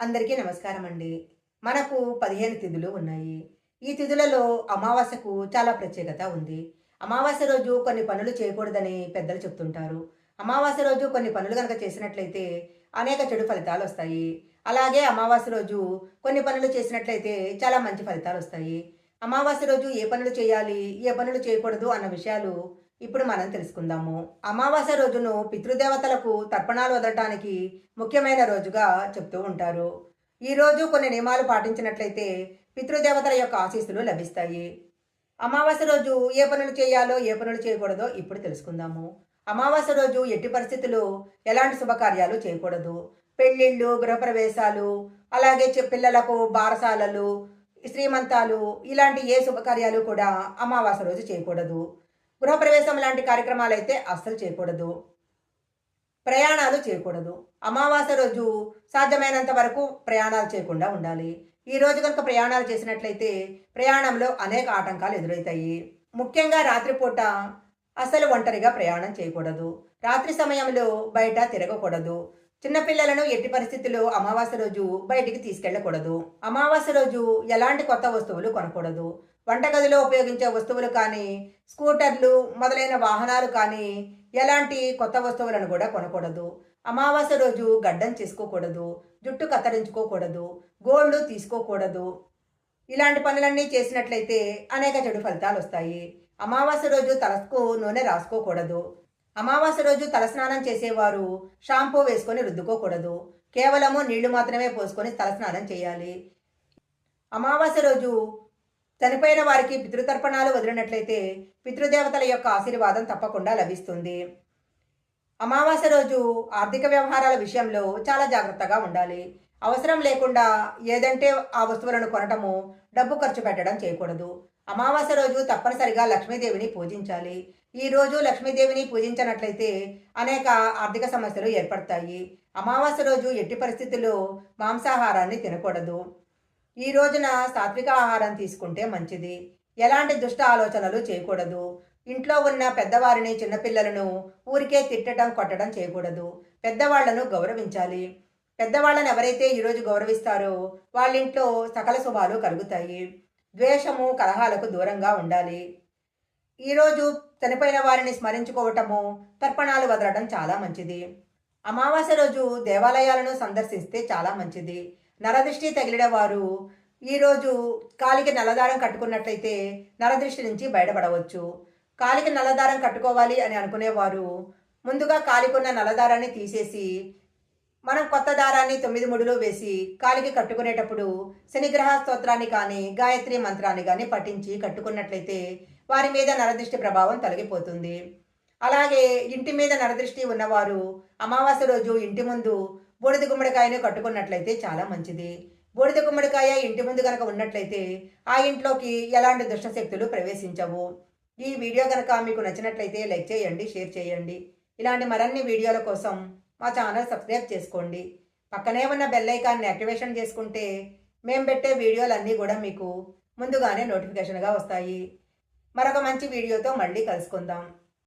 అందరికీ నమస్కారం అండి మనకు పదిహేను తిథులు ఉన్నాయి. ఈ తిథులలో అమావాస్యకు చాలా ప్రత్యేకత ఉంది. అమావాస్య రోజు కొన్ని పనులు చేయకూడదని పెద్దలు చెప్తుంటారు. అమావాస్య రోజు కొన్ని పనులు కనుక చేసినట్లయితే అనేక చెడు ఫలితాలు వస్తాయి. అలాగే అమావాస్య రోజు కొన్ని పనులు చేసినట్లయితే చాలా మంచి ఫలితాలు వస్తాయి. అమావాస్య రోజు ఏ పనులు చేయాలి ఏ పనులు చేయకూడదు అన్న విషయాలు ఇప్పుడు మనం తెలుసుకుందాము. అమావాస్య రోజును పితృదేవతలకు తర్పణాలు వదలటానికి ముఖ్యమైన రోజుగా చెప్తూ ఉంటారు. ఈ రోజు కొన్ని నియమాలు పాటించినట్లయితే పితృదేవతల యొక్క ఆశీస్సులు లభిస్తాయి. అమావాస్య రోజు ఏ పనులు చేయాలో ఏ పనులు చేయకూడదో ఇప్పుడు తెలుసుకుందాము. అమావాస్య రోజు ఎట్టి పరిస్థితుల్లో ఎలాంటి శుభకార్యాలు చేయకూడదు. పెళ్ళిళ్ళు గృహప్రవేశాలు అలాగే పిల్లలకు బారసాలలు శ్రీమంతాలు ఇలాంటి ఏ శుభకార్యాలు కూడా అమావాస్య రోజు చేయకూడదు. గృహప్రవేశం లాంటి కార్యక్రమాలు అయితే అస్సలు చేయకూడదు. ప్రయాణాలు చేయకూడదు. అమావాస్య రోజు సాధ్యమైనంత వరకు ప్రయాణాలు చేయకుండా ఉండాలి. ఈ రోజు కనుక ప్రయాణాలు చేసినట్లయితే ప్రయాణంలో అనేక ఆటంకాలు ఎదురవుతాయి ముఖ్యంగా రాత్రిపూట అసలు ఒంటరిగా ప్రయాణం చేయకూడదు. రాత్రి సమయంలో బయట తిరగకూడదు. చిన్నపిల్లలను ఎట్టి పరిస్థితుల్లో అమావాస్య రోజు బయటికి తీసుకెళ్ళకూడదు. అమావాస్య రోజు ఎలాంటి కొత్త వస్తువులు కొనకూడదు. వంటగదిలో ఉపయోగించే వస్తువులు కానీ స్కూటర్లు మొదలైన వాహనాలు కానీ ఎలాంటి కొత్త వస్తువులను కూడా కొనకూడదు. అమావాస్య రోజు గడ్డం చేసుకోకూడదు జుట్టు కత్తిరించుకోకూడదు గోల్డ్ తీసుకోకూడదు. ఇలాంటి పనులన్నీ చేసినట్లయితే అనేక చెడు ఫలితాలు వస్తాయి. అమావాస్య రోజు తలకు నూనె రాసుకోకూడదు. అమావాస్య రోజు తలస్నానం చేసేవారు షాంపూ వేసుకొని రుద్దుకోకూడదు. కేవలము నీళ్ళు మాత్రమే పోసుకొని తలస్నానం చేయాలి. అమావాస్య రోజు చనిపోయిన వారికి పితృతర్పణాలు వదిలినట్లయితే పితృదేవతల యొక్క ఆశీర్వాదం తప్పకుండా లభిస్తుంది. అమావాస్య రోజు ఆర్థిక వ్యవహారాల విషయంలో చాలా జాగ్రత్తగా ఉండాలి. అవసరం లేకుండా ఏదంటే ఆ వస్తువులను కొనటము డబ్బు ఖర్చు పెట్టడం చేయకూడదు. అమావాస్య రోజు తప్పనిసరిగా లక్ష్మీదేవిని పూజించాలి. ఈ రోజు లక్ష్మీదేవిని పూజించినట్లయితే అనేక ఆర్థిక సమస్యలు ఏర్పడతాయి. అమావాస్య రోజు ఎట్టి పరిస్థితుల్లో మాంసాహారాన్ని తినకూడదు. ఈ రోజున సాత్విక ఆహారం తీసుకుంటే మంచిది. ఎలాంటి దుష్ట ఆలోచనలు చేయకూడదు. ఇంట్లో ఉన్న పెద్దవారిని చిన్నపిల్లలను ఊరికే తిట్టడం కొట్టడం చేయకూడదు. పెద్దవాళ్ళను గౌరవించాలి. పెద్దవాళ్ళని ఎవరైతే ఈరోజు గౌరవిస్తారో వాళ్ళ ఇంట్లో సకల శుభాలు కలుగుతాయి. ద్వేషము కలహాలకు దూరంగా ఉండాలి. ఈరోజు చనిపోయిన వారిని స్మరించుకోవటము తర్పణాలు వదలడం చాలా మంచిది. అమావాస్య రోజు దేవాలయాలను సందర్శిస్తే చాలా మంచిది. నరదృష్టి తగిలిన వారు ఈరోజు కాలికి నల్లదారం కట్టుకున్నట్లయితే నరదృష్టి నుంచి బయటపడవచ్చు. కాలికి నల్లదారం కట్టుకోవాలి అని అనుకునేవారు ముందుగా కాలికున్న నల్లదారాన్ని తీసేసి మనం కొత్త దారాన్ని తొమ్మిది ముడులు వేసి కాలికి కట్టుకునేటప్పుడు శనిగ్రహ స్తోత్రాన్ని కానీ గాయత్రి మంత్రాన్ని కానీ పఠించి కట్టుకున్నట్లయితే వారి మీద నరదృష్టి ప్రభావం తొలగిపోతుంది. అలాగే ఇంటి మీద నరదృష్టి ఉన్నవారు అమావాస్య రోజు ఇంటి ముందు బూడిద గుమ్మడికాయను కట్టుకున్నట్లయితే చాలా మంచిది. బూడిద గుమ్మడికాయ ఇంటి ముందు కనుక ఉన్నట్లయితే ఆ ఇంట్లోకి ఎలాంటి దుష్టశక్తులు ప్రవేశించవు. ఈ వీడియో కనుక మీకు నచ్చినట్లయితే లైక్ చేయండి షేర్ చేయండి. ఇలాంటి మరిన్ని వీడియోల కోసం మా ఛానల్ సబ్స్క్రైబ్ చేసుకోండి. పక్కనే ఉన్న బెల్ ఐకాన్ని యాక్టివేషన్ చేసుకుంటే మేము పెట్టే వీడియోలన్నీ కూడా మీకు ముందుగానే నోటిఫికేషన్గా వస్తాయి. మరొక మంచి వీడియోతో మళ్ళీ కలుసుకుందాం.